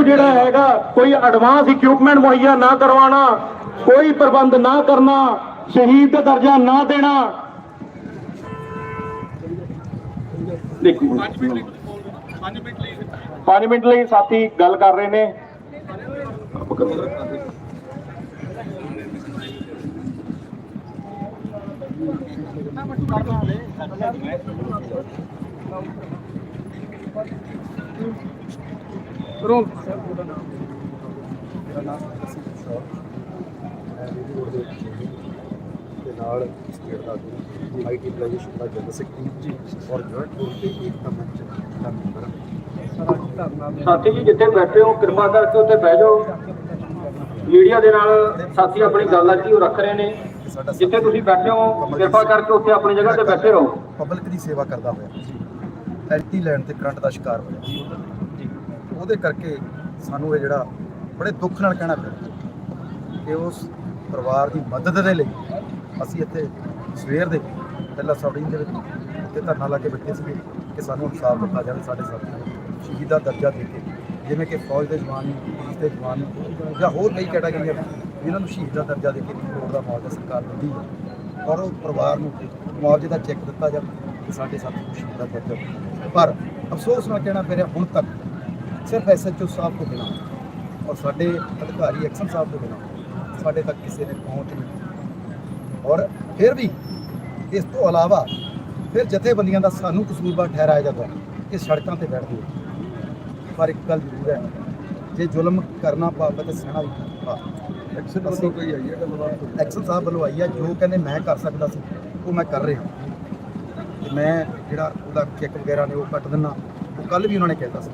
ਨੂੰ ਜਿਹੜਾ ਹੈਗਾ ਕੋਈ ਐਡਵਾਂਸ ਇਕਵਿਪਮੈਂਟ ਮੁਹੱਈਆ ਨਾ ਕਰਵਾਉਣਾ ਕੋਈ ਪ੍ਰਬੰਧ ਨਾ ਕਰਨਾ ਸ਼ਹੀਦ ਦਾ ਦਰਜਾ ਨਾ ਦੇਣਾ। ਦੇਖੋ 5 ਮਿੰਟ ਲਈ ਸਾਥੀ ਗੱਲ ਕਰ ਰਹੇ ਨੇ। ਦੇ ਨਾਲ ਸਟੇਟ ਦਾ ਆਈਟੀ ਐਪਲੀਕੇਸ਼ਨ ਦਾ ਜਨਰਲ ਸੈਕਟਰੀ ਔਰ ਜੁਆਇੰਟ ਬੋਰਡ ਦੇ ਏਕਤਾ ਮੰਚ ਦਾ ਮੈਂਬਰ ਹਾਂ। ਸਾਥੀ ਜੀ ਜਿੱਥੇ ਬੈਠੇ ਹੋ ਕਿਰਪਾ ਕਰਕੇ ਉੱਥੇ ਬਹਿ ਜਾਓ। ਮੀਡੀਆ ਦੇ ਨਾਲ ਸਾਥੀ ਆਪਣੀ ਗੱਲ ਅੱਜ ਉਹ ਰੱਖ ਰਹੇ ਨੇ। ਜਿੱਥੇ ਤੁਸੀਂ ਬੈਠੇ ਹੋ ਕਿਰਪਾ ਕਰਕੇ ਉੱਥੇ ਆਪਣੀ ਜਗ੍ਹਾ ਤੇ ਬੈਠੇ ਰਹੋ। ਪਬਲਿਕ ਦੀ ਸੇਵਾ ਕਰਦਾ ਹੋਇਆ। ਐਲਟੀ ਲੈਣ ਤੇ ਕਰੰਟ ਦਾ ਸ਼ਿਕਾਰ ਹੋਇਆ। ਉਹਦੇ ਕਰਕੇ ਸਾਨੂੰ ਇਹ ਜਿਹੜਾ ਬੜੇ ਦੁੱਖ ਨਾਲ ਕਹਿਣਾ ਪਿਆ ਕਿ ਉਸ ਪਰਿਵਾਰ ਦੀ ਮਦਦ ਦੇ ਲਈ ਅਸੀਂ ਇੱਥੇ ਸਵੇਰ ਦੇ ਪਹਿਲਾਂ ਸਬੜੀ ਦੇ ਵਿੱਚ ਤੇ ਧਰਨਾ ਲਾ ਕੇ ਬੈਠੇ ਸੀਗੇ ਕਿ ਸਾਨੂੰ ਇਨਸਾਫ ਦਿੱਤਾ ਜਾਵੇ ਸਾਡੇ ਸਾਥੀ ਨੂੰ, ਸ਼ਹੀਦ ਦਾ ਦਰਜਾ ਦੇ ਕੇ, ਜਿਵੇਂ ਕਿ ਫੌਜ ਦੇ ਜਵਾਨ ਨੂੰ, ਪੁਲਿਸ ਦੇ ਜਵਾਨ ਨੂੰ ਜਾਂ ਹੋਰ ਕਈ ਕੈਟਾਗਰੀਆਂ ਨੇ ਜਿਨ੍ਹਾਂ ਨੂੰ ਸ਼ਹੀਦ ਦਾ ਦਰਜਾ ਦੇ ਕੇ ਇੱਕ ਦਾ ਮੁਆਵਜ਼ਾ ਸਰਕਾਰ ਦਿੰਦੀ ਹੈ ਔਰ ਉਹ ਪਰਿਵਾਰ ਨੂੰ ਮੁਆਵਜ਼ੇ ਦਾ ਚੈੱਕ ਦਿੱਤਾ ਜਾਵੇ ਕਿ ਸਾਡੇ ਸਾਥੀ ਨੂੰ ਸ਼ਹੀਦ ਦਾ ਦਰਜਾ ਪਰ ਅਫਸੋਸ ਨਾਲ ਕਹਿਣਾ ਪੈ ਰਿਹਾ ਹੁਣ ਤੱਕ ਸਿਰਫ ਐਸਐਚਓ ਸਾਹਿਬ ਤੋਂ ਬਿਨਾਂ ਔਰ ਸਾਡੇ ਅਧਿਕਾਰੀ ਐਕਸ਼ਨ ਸਾਹਿਬ ਤੋਂ ਬਿਨਾਂ ਸਾਡੇ ਤੱਕ ਕਿਸੇ ਨੇ ਪਹੁੰਚ ਨਹੀਂ ਔਰ ਫਿਰ ਵੀ ਇਸ ਤੋਂ ਇਲਾਵਾ ਫਿਰ ਜਥੇਬੰਦੀਆਂ ਦਾ ਸਾਨੂੰ ਕਸੂਰਵਾਰ ਠਹਿਰਾਇਆ ਜਾਂਦਾ ਕਿ ਸੜਕਾਂ ਤੇ ਬੈਠਦੇ ਹੋ ਪਰ ਇੱਕ ਗੱਲ ਜ਼ਰੂਰ ਹੈ ਜੇ ਜ਼ੁਲਮ ਕਰਨਾ ਪਾਪ ਹੈ ਤੇ ਸਹਿਣਾ ਵੀ ਪਾਪ ਐਕਸ਼ਨ ਵੱਲੋਂ ਕੋਈ ਆਈ ਹੈ ਐਕਸ਼ਨ ਸਾਹਿਬ ਵੱਲੋਂ ਆਈ ਹੈ ਜੋ ਕਹਿੰਦੇ ਮੈਂ ਕਰ ਸਕਦਾ ਸੀ ਉਹ ਮੈਂ ਕਰ ਰਿਹਾ। ਤੇ ਮੈਂ ਜਿਹੜਾ ਉਹਦਾ ਚੈੱਕ ਵਗੈਰਾ ਨੇ ਉਹ ਕੱਟ ਦਿੰਨਾ ਉਹ ਕੱਲ ਵੀ ਉਹਨਾਂ ਨੇ ਕਹਿਤਾ ਸੀ।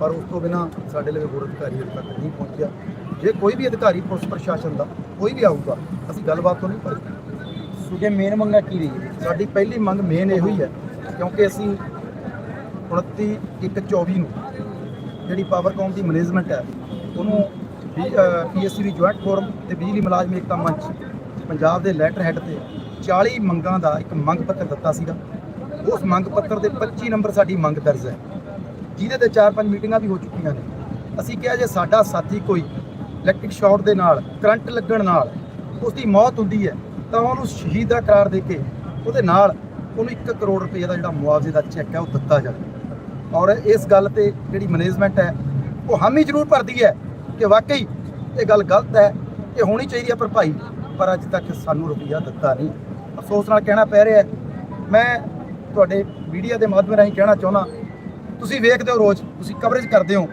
ਪਰ ਉਸ ਤੋਂ ਬਿਨਾ ਸਾਡੇ ਲਈ ਹੋਰ ਅਧਿਕਾਰੀ ਅਜੇ ਤੱਕ ਨਹੀਂ ਪਹੁੰਚਿਆ। ਜੇ ਕੋਈ ਵੀ ਅਧਿਕਾਰੀ ਪੁਲਿਸ ਪ੍ਰਸ਼ਾਸਨ ਦਾ ਕੋਈ ਵੀ ਆਊਗਾ ਅਸੀਂ ਗੱਲਬਾਤ ਤੋਂ ਨਹੀਂ ਪਰ ਸੁਜੇ ਮੇਨ ਮੰਗਾ ਕੀ ਰਹੀ ਹੈ ਸਾਡੀ ਪਹਿਲੀ ਮੰਗ ਮੇਨ ਇਹੋ ਹੀ ਹੈ ਕਿਉਂਕਿ ਅਸੀਂ 29 ਇੱਕ 24 ਨੂੰ ਜਿਹੜੀ ਪਾਵਰਕੌਮ ਦੀ ਮੈਨੇਜਮੈਂਟ ਹੈ ਉਹਨੂੰ ਪੀਐਸਸੀ ਦੀ ਜੁਆਇੰਟ ਫੋਰਮ ਤੇ ਬਿਜਲੀ ਮੁਲਾਜ਼ਮ ਏਕਤਾ ਮੰਚ ਪੰਜਾਬ ਦੇ ਲੈਟਰ ਹੈੱਡ ਤੇ 40 ਮੰਗਾਂ ਦਾ ਇੱਕ ਮੰਗ ਪੱਤਰ ਦਿੱਤਾ ਸੀਗਾ। ਉਸ ਮੰਗ ਪੱਤਰ ਦੇ 25 ਨੰਬਰ ਸਾਡੀ ਮੰਗ ਦਰਜ ਹੈ। ਜਿਹਦੇ ਤੇ 4-5 ਮੀਟਿੰਗਾਂ ਵੀ ਹੋ ਚੁੱਕੀਆਂ ਨੇ। ਅਸੀਂ ਕਿਹਾ ਜੇ ਸਾਡਾ ਸਾਥੀ ਕੋਈ ਇਲੈਕਟ੍ਰਿਕ ਸ਼ਾਰਟ ਦੇ ਨਾਲ, ਕਰੰਟ ਲੱਗਣ ਨਾਲ ਉਸ ਦੀ ਮੌਤ ਹੁੰਦੀ ਹੈ, ਤਾਂ ਉਹਨੂੰ ਸ਼ਹੀਦ ਦਾ ਕਰਾਰ ਦੇ ਕੇ ਉਹਦੇ ਨਾਲ ਉਹਨੂੰ 1 ਕਰੋੜ ਰੁਪਏ ਦਾ ਜਿਹੜਾ ਮੁਆਵਜ਼ੇ ਦਾ ਚੈੱਕ ਹੈ ਉਹ ਦਿੱਤਾ ਜਾਵੇ। ਔਰ ਇਸ ਗੱਲ ਤੇ ਜਿਹੜੀ ਮੈਨੇਜਮੈਂਟ ਹੈ, ਉਹ ਹਾਮੀ ਜ਼ਰੂਰ ਭਰਦੀ ਹੈ ਕਿ ਵਾਕਈ ਇਹ ਗੱਲ ਗਲਤ ਹੈ, ਇਹ ਹੋਣੀ ਚਾਹੀਦੀ ਹੈ ਭਰਪਾਈ ਪਰ ਅੱਜ ਤੱਕ ਸਾਨੂੰ ਰੁਪਈਆ ਦਿੱਤਾ ਨਹੀਂ। ਅਫਸੋਸ ਨਾਲ ਕਹਿਣਾ ਪੈ ਰਿਹਾ ਮੈਂ ਤੁਹਾਡੇ ਮੀਡੀਆ ਦੇ ਮਾਧਿਅਮ ਰਾਹੀਂ ਕਹਿਣਾ ਚਾਹੁੰਦਾ ਤੁਸੀਂ ਵੇਖਦੇ ਹੋ ਰੋਜ਼ ਤੁਸੀਂ ਕਵਰੇਜ ਕਰਦੇ ਹੋ।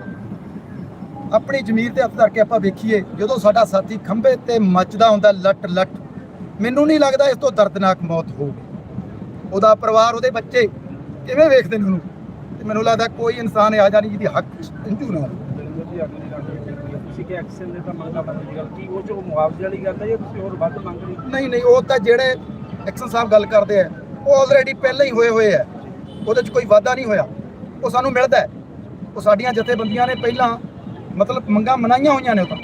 ਆਪਣੀ ਜ਼ਮੀਰ ਤੇ ਹੱਥ ਧਰ ਕੇ ਆਪਾਂ ਵੇਖੀਏ ਜਦੋਂ ਸਾਡਾ ਸਾਥੀ ਖੰਭੇ ਤੇ ਮੱਚਦਾ ਹੁੰਦਾ ਲੱਟ ਲੱਟ ਮੈਨੂੰ ਨਹੀਂ ਲੱਗਦਾ ਇਸ ਤੋਂ ਦਰਦਨਾਕ ਮੌਤ ਹੋਊਗੀ। ਉਹਦਾ ਪਰਿਵਾਰ ਉਹਦੇ ਬੱਚੇ ਕਿਵੇਂ ਵੇਖਦੇ ਨੇ ਉਹਨੂੰ? ਤੇ ਮੈਨੂੰ ਲੱਗਦਾ ਕੋਈ ਇਨਸਾਨ ਇਹ ਆ ਜਾਣੀ ਜਿਹਦੀ ਹੱਕ ਇੰਜੂ ਨਾ? ਨਹੀਂ ਨਹੀਂ ਉਹ ਤਾਂ ਜਿਹੜੇ ਐਕਸ਼ਨ ਸਾਹਿਬ ਗੱਲ ਕਰਦੇ ਆ ਉਹ ਆਲਰੇਡੀ ਪਹਿਲਾਂ ਹੀ ਹੋਏ ਹੋਏ ਆ। ਉਹਦੇ 'ਚ ਕੋਈ ਵਾਧਾ ਨਹੀਂ ਹੋਇਆ। ਉਹ ਸਾਨੂੰ ਮਿਲਦਾ ਹੈ। ਉਹ ਸਾਡੀਆਂ ਜਥੇਬੰਦੀਆਂ ਨੇ ਪਹਿਲਾਂ ਮਤਲਬ ਮੰਗਾਂ ਮਨਾਈਆਂ ਹੋਈਆਂ ਨੇ ਉਹ ਤਾਂ।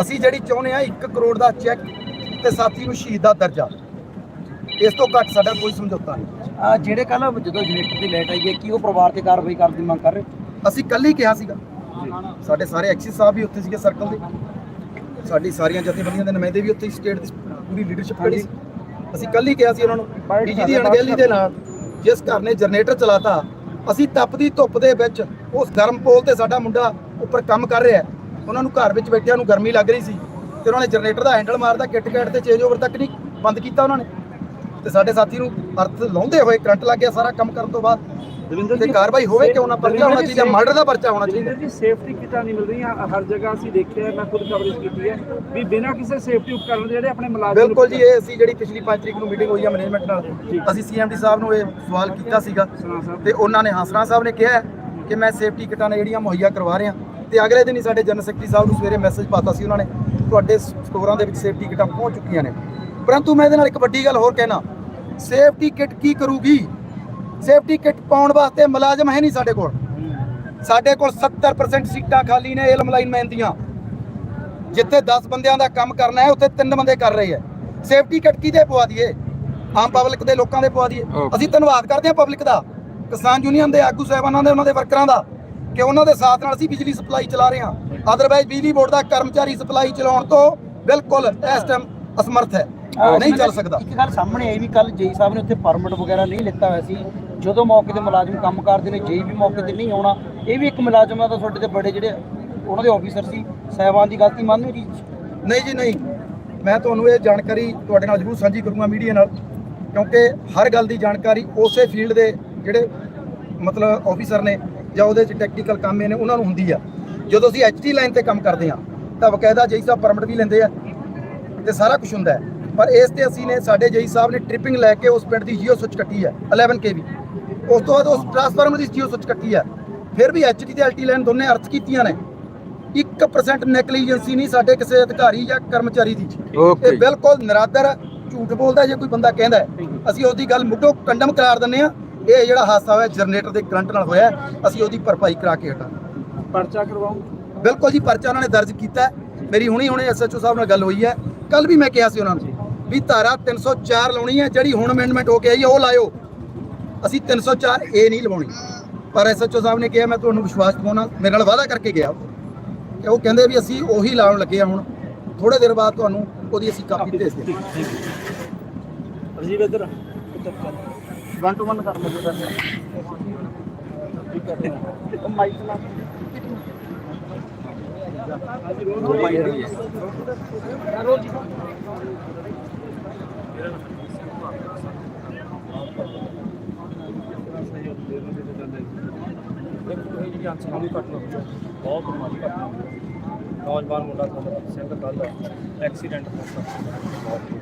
ਅਸੀਂ ਜਿਹੜੀ ਚਾਹੁੰਦੇ ਆ 1 ਕਰੋੜ ਦਾ ਚੈੱਕ ਤੇ ਸਾਥੀ ਨੂੰ ਸ਼ਹੀਦ ਦਾ ਦਰਜਾ। ਇਸ ਤੋਂ ਘੱਟ ਸਾਡਾ ਕੋਈ ਸਮਝੌਤਾ ਨਹੀਂ। ਆ ਜਿਹੜੇ ਕੱਲ ਜਦੋਂ ਜਨਰੇਟਰ ਦੀ ਲਾਈਟ ਆਈ ਹੈ ਕੀ ਉਹ ਪਰਿਵਾਰ ਤੇ ਕਾਰਵਾਈ ਕਰਨ ਦੀ ਮੰਗ ਕਰ ਰਹੇ? ਅਸੀਂ ਕੱਲ ਹੀ ਕਿਹਾ ਸੀਗਾ। ਸਾਡੇ ਸਾਰੇ ਐਕਸਿਸ ਸਾਹਿਬ ਵੀ ਉੱਥੇ ਸੀਗੇ ਸਰਕਲ ਦੇ। ਸਾਡੀ ਸਾਰੀਆਂ ਜਥੇਬੰਦੀਆਂ ਦੇ ਨੁਮਾਇੰਦੇ ਵੀ ਉੱਥੇ ਸਟੇਟ ਦੀ ਪੂਰੀ ਲੀਡਰਸ਼ਿਪ ਖੜੀ ਸੀ। ਅਸੀਂ ਕੱਲ ਹੀ ਕਿਹਾ ਸੀ ਉਹਨਾਂ ਨੂੰ ਡੀਜੀ ਦੀ ਅਣਗਹਿਲੀ ਦੇ ਨਾਲ ਜਿਸ ਘਰ ਨੇ ਜਨਰੇਟਰ ਚਲਾਤਾ ਅਸੀਂ ਤਪਦੀ ਧੁੱਪ ਦੇ ਵਿੱਚ ਉਸ ਗਰਮ ਪੋਲ ਤੇ ਸਾਡਾ ਮੁੰਡਾ ਉੱਪਰ ਕੰਮ ਕਰ ਰਿਹਾ ਉਹਨਾਂ ਨੂੰ ਘਰ ਵਿੱਚ ਬੈਠਿਆਂ ਨੂੰ ਗਰਮੀ ਲੱਗ ਰਹੀ ਸੀ ਤੇ ਉਹਨਾਂ ਨੇ ਜਨਰੇਟਰ ਦਾ ਹੈਂਡਲ ਮਾਰਦਾ, ਕਿਟ ਕੈਟ ਤੇ ਚੇਂਜ ਓਵਰ ਤੱਕ ਨਹੀਂ, ਬੰਦ ਕੀਤਾ ਉਹਨਾਂ ਨੇ। ਤੇ ਸਾਡੇ ਸਾਥੀ ਨੂੰ ਅਰਥ ਲਾਉਂਦੇ ਹੋਏ ਕਰੰਟ ਲੱਗ ਗਿਆ ਸਾਰਾ ਕੰਮ ਕਰਨ ਤੋਂ ਬਾਅਦ। ਤੇ ਕਾਰਵਾਈ ਹੋਵੇ ਕਿਉਂ ਨਾ? ਪਰਚਾ ਹੋਣਾ ਚਾਹੀਦਾ ਮਰਡਰ ਦਾ ਪਰਚਾ ਹੋਣਾ ਚਾਹੀਦਾ। ਜੀ ਸੇਫਟੀ ਕਿਟਾਂ ਨਹੀਂ ਮਿਲ ਰਹੀਆਂ। ਹਰ ਜਗ੍ਹਾ ਅਸੀਂ ਦੇਖਿਆ ਮੈਂ ਖੁਦ ਕਵਰੇਜ ਕੀਤੀ ਹੈ ਵੀ ਬਿਨਾਂ ਕਿਸੇ ਸੇਫਟੀ ਉਪਕਰਨ ਦੇ ਜਿਹੜੇ ਆਪਣੇ ਮੁਲਾਜ਼ਮ ਬਿਲਕੁਲ ਜੀ ਇਹ ਅਸੀਂ ਜਿਹੜੀ ਪਿਛਲੀ 5 ਤਰੀਕ ਨੂੰ ਮੀਟਿੰਗ ਹੋਈ ਆ ਮੈਨੇਜਮੈਂਟ ਨਾਲ ਅਸੀਂ ਸੀਐਮਡੀ ਸਾਹਿਬ ਨੂੰ ਇਹ ਸਵਾਲ ਕੀਤਾ ਸੀਗਾ। ਤੇ ਉਹਨਾਂ ਨੇ ਹੰਸਰਾ ਸਾਹਿਬ ਨੇ ਕਿਹਾ ਕਿ ਮੈਂ ਸੇਫਟੀ ਕਿਟਾਂ ਨੇ ਜਿਹੜੀਆਂ ਮੁਹੱਈਆ ਕਰਵਾ ਰਿਹਾ। ਤੇ ਅਗਲੇ ਦਿਨ ਹੀ ਸਾਡੇ ਜਨਰਲ ਸੈਕਟਰੀ ਸਾਹਿਬ ਨੂੰ ਸਵੇਰੇ ਮੈਸੇਜ ਪਾਤਾ ਸੀ ਉਹਨਾਂ ਨੇ ਤੁਹਾਡੇ ਸਟੋਰਾਂ ਦੇ ਵਿੱਚ ਸੇਫਟੀ ਕਿਟਾਂ ਪਹੁੰਚ ਚੁੱਕੀਆਂ ਨੇ। ਪਰੰਤੂ ਮੈਂ ਇਹਦੇ ਨਾਲ ਇੱਕ ਵੱਡੀ ਗੱਲ ਹੋਰ ਕਹਿਣਾ ਸੇਫਟੀ ਕਿਟ ਕੀ ਕਰੂਗੀ? ਸੇਫਟੀ ਕਿਟ ਪਾਉਣ ਵਾਸਤੇ ਮੁਲਾਜ਼ਮ ਹੈ ਨਹੀਂ ਸਾਡੇ ਕੋਲ। ਸਾਡੇ ਕੋਲ 70% ਸੀਟਾਂ ਖਾਲੀ ਨੇ ਇਲਮ ਲਾਈਨਮੈਨ ਦੀਆਂ। ਜਿੱਥੇ 10 ਬੰਦਿਆਂ ਦਾ ਕੰਮ ਕਰਨਾ ਹੈ ਉੱਥੇ ਤਿੰਨ ਬੰਦੇ ਕਰ ਰਹੇ ਆ ਸੇਫਟੀ ਕਿਟ ਕਿਹਦੇ ਪਵਾ ਦਈਏ? ਆਮ ਪਬਲਿਕ ਦੇ ਲੋਕਾਂ ਦੇ ਪਵਾ ਦਈਏ। ਅਸੀਂ ਧੰਨਵਾਦ ਕਰਦੇ ਹਾਂ ਪਬਲਿਕ ਦਾ ਕਿਸਾਨ ਯੂਨੀਅਨ ਦੇ ਆਗੂ ਸਾਹਿਬਾਨਾਂ ਦੇ ਉਹਨਾਂ ਦੇ ਵਰਕਰਾਂ ਦਾ ਕਿ ਉਹਨਾਂ ਦੇ ਸਾਥ ਨਾਲ ਅਸੀਂ ਬਿਜਲੀ ਸਪਲਾਈ ਚਲਾ ਰਹੇ ਹਾਂ। ਅਦਰਵਾਈਜ਼ ਬਿਜਲੀ ਬੋਰਡ ਦਾ ਕਰਮਚਾਰੀ ਸਪਲਾਈ ਚਲਾਉਣ ਤੋਂ ਬਿਲਕੁਲ ਇਸ ਟਾਈਮ ਅਸਮਰਥ ਹੈ। ਨਹੀਂ ਚੱਲ ਸਕਦਾ। ਇੱਕ ਗੱਲ ਸਾਹਮਣੇ ਆਈ ਵੀ ਕੱਲ ਜੇਈ ਸਾਹਿਬ ਨੇ ਉੱਥੇ ਪਰਮਿਟ ਵਗੈਰਾ ਨਹੀਂ ਲਿੱਤਾ ਹੋਇਆ ਸੀ। ਜਦੋਂ ਮੌਕੇ ਤੇ ਮੁਲਾਜ਼ਮ ਕੰਮ ਕਰਦੇ ਨੇ, ਜੇ ਵੀ ਮੌਕੇ ਤੇ ਨਹੀਂ ਆਉਣਾ, ਇਹ ਵੀ ਇੱਕ ਮੁਲਾਜ਼ਮ ਆ ਤਾਂ ਤੁਹਾਡੇ ਤੇ ਬੜੇ ਜਿਹੜੇ ਉਹਨਾਂ ਦੇ ਆਫੀਸਰ ਸੀ, ਸਹਿਬਾਨ ਦੀ ਗਲਤੀ ਮੰਨਦੇ ਜੀ ਨਹੀਂ ਜੀ, ਨਹੀਂ। ਮੈਂ ਤੁਹਾਨੂੰ ਇਹ ਜਾਣਕਾਰੀ ਤੁਹਾਡੇ ਨਾਲ ਜ਼ਰੂਰ ਸਾਂਝੀ ਕਰੂੰਗਾ ਮੀਡੀਆ ਨਾਲ, ਕਿਉਂਕਿ ਹਰ ਗੱਲ ਦੀ ਜਾਣਕਾਰੀ ਉਸੇ ਫੀਲਡ ਦੇ ਜਿਹੜੇ ਮਤਲਬ ਆਫੀਸਰ ਨੇ ਜਾਂ ਉਹਦੇ ਚ ਟੈਕਨੀਕਲ ਕੰਮ ਨੇ, ਉਹਨਾਂ ਨੂੰ ਹੁੰਦੀ ਆ। ਜਦੋਂ ਅਸੀਂ ਐਚਟੀ ਲਾਈਨ ਤੇ ਕੰਮ ਕਰਦੇ ਆ ਤਾਂ ਬਕਾਇਦਾ ਜਈ ਸਾਹਿਬ ਪਰਮਿਟ ਵੀ ਲੈਂਦੇ ਆ, ਤੇ ਸਾਰਾ ਕੁਝ ਹੁੰਦਾ ਹੈ। ਪਰ ਇਸ ਤੇ ਅਸੀਂ ਨੇ ਸਾਡੇ ਜਈ ਸਾਹਿਬ ਨੇ ਟ੍ਰਿਪਿੰਗ ਲੈ ਕੇ ਉਸ ਪਿੰਡ ਦੀ ਜੀਓ ਸੁੱਚ ਕੱਟੀ ਹੈ 11 ਕੇਵੀ ਉਸ ਤੋਂ ਬਾਅਦ ਉਸ ਟਰਾਂਸਫਾਰਮਰ ਦੀ ਜੀਓ ਸੁੱਚ ਕੱਟੀ ਹੈ। ਫਿਰ ਵੀ ਐਚਟੀ ਤੇ ਐਲਟੀ ਲਾਈਨ ਦੋਨੇ ਅਰਥ ਕੀਤੀਆਂ ਨੇ। 1% ਨੈਗਲੀਜੈਂਸੀ ਨਹੀਂ ਸਾਡੇ ਕਿਸੇ ਅਧਿਕਾਰੀ ਜਾਂ ਕਰਮਚਾਰੀ ਦੀ। ਇਹ ਬਿਲਕੁਲ ਨਿਰਾਦਰ ਝੂਠ ਬੋਲਦਾ ਜੇ ਕੋਈ ਬੰਦਾ ਕਹਿੰਦਾ। ਅਸੀਂ ਉਹਦੀ ਗੱਲ ਮੁੱਢੋਂ ਕੰਡਮ ਕਰਾਰ ਦਿੰਦੇ ਆ ਇਹ ਜਿਹੜਾ ਹਾਦਸਾ ਹੋਇਆ ਜਨਰੇਟਰ ਦੇ ਕਰੰਟ ਨਾਲ ਹੋਇਆ ਅਸੀਂ ਉਹਦੀ ਭਰਪਾਈ ਕਰਾ ਕੇ ਹਟਾਂਗੇ। ਪਰਚਾ ਕਰਵਾਉਂ ਬਿਲਕੁਲ ਜੀ ਪਰਚਾ ਉਹਨਾਂ ਨੇ ਦਰਜ ਕੀਤਾ। ਮੇਰੀ ਹੁਣੀ ਹੁਣੇ ਐਸਐਚਓ ਸਾਹਿਬ ਨਾਲ ਗੱਲ ਹੋਈ ਹੈ। ਕੱਲ ਵੀ ਮੈਂ ਕਿਹਾ ਸੀ ਉਹਨਾਂ ਨੂੰ। ਵੀ ਧਾਰਾ 304 ਲਾਉਣੀ ਹੈ ਜਿਹੜੀ ਹੁਣ ਅਮੈਂਡਮੈਂਟ ਹੋ ਕੇ ਆਈ ਹੈ ਉਹ ਲਾਇਓ। ਅਸੀਂ 304 ਏ ਨਹੀਂ ਲਵਾਉਣੀ। ਪਰ ਐਸਐਚਓ ਸਾਹਿਬ ਨੇ ਕਿਹਾ ਮੈਂ ਤੁਹਾਨੂੰ ਵਿਸ਼ਵਾਸ ਦਿਵਾਉਣਾ ਮੇਰੇ ਨਾਲ ਵਾਅਦਾ ਕਰਕੇ ਗਿਆ ਉਹ। ਕਿ ਉਹ ਕਹਿੰਦੇ ਵੀ ਅਸੀਂ ਉਹੀ ਲਾਉਣ ਲੱਗੇ ਆ ਹੁਣ। ਥੋੜੇ ਦੇਰ ਬਾਅਦ ਤੁਹਾਨੂੰ ਉਹਦੀ ਅਸੀਂ ਕਾਪੀ ਭੇਜ ਦੇ ਅਜੀਬ ਇੱਧਰ ਵਨ ਟੂ ਵਨ ਕਰ ਲਓ ਸਰ ਉਹ ਮਾਈਕ ਨਾਲ ਘਟਨਾ ਬਹੁਤ ਬਿਮਾਰੀ ਘਟਨਾ ਨੌਜਵਾਨ ਮੁੰਡਾ ਸਾਡਾ ਸਿੰਘ ਕੱਲ ਐਕਸੀਡੈਂਟ ਹੋ ਗਿਆ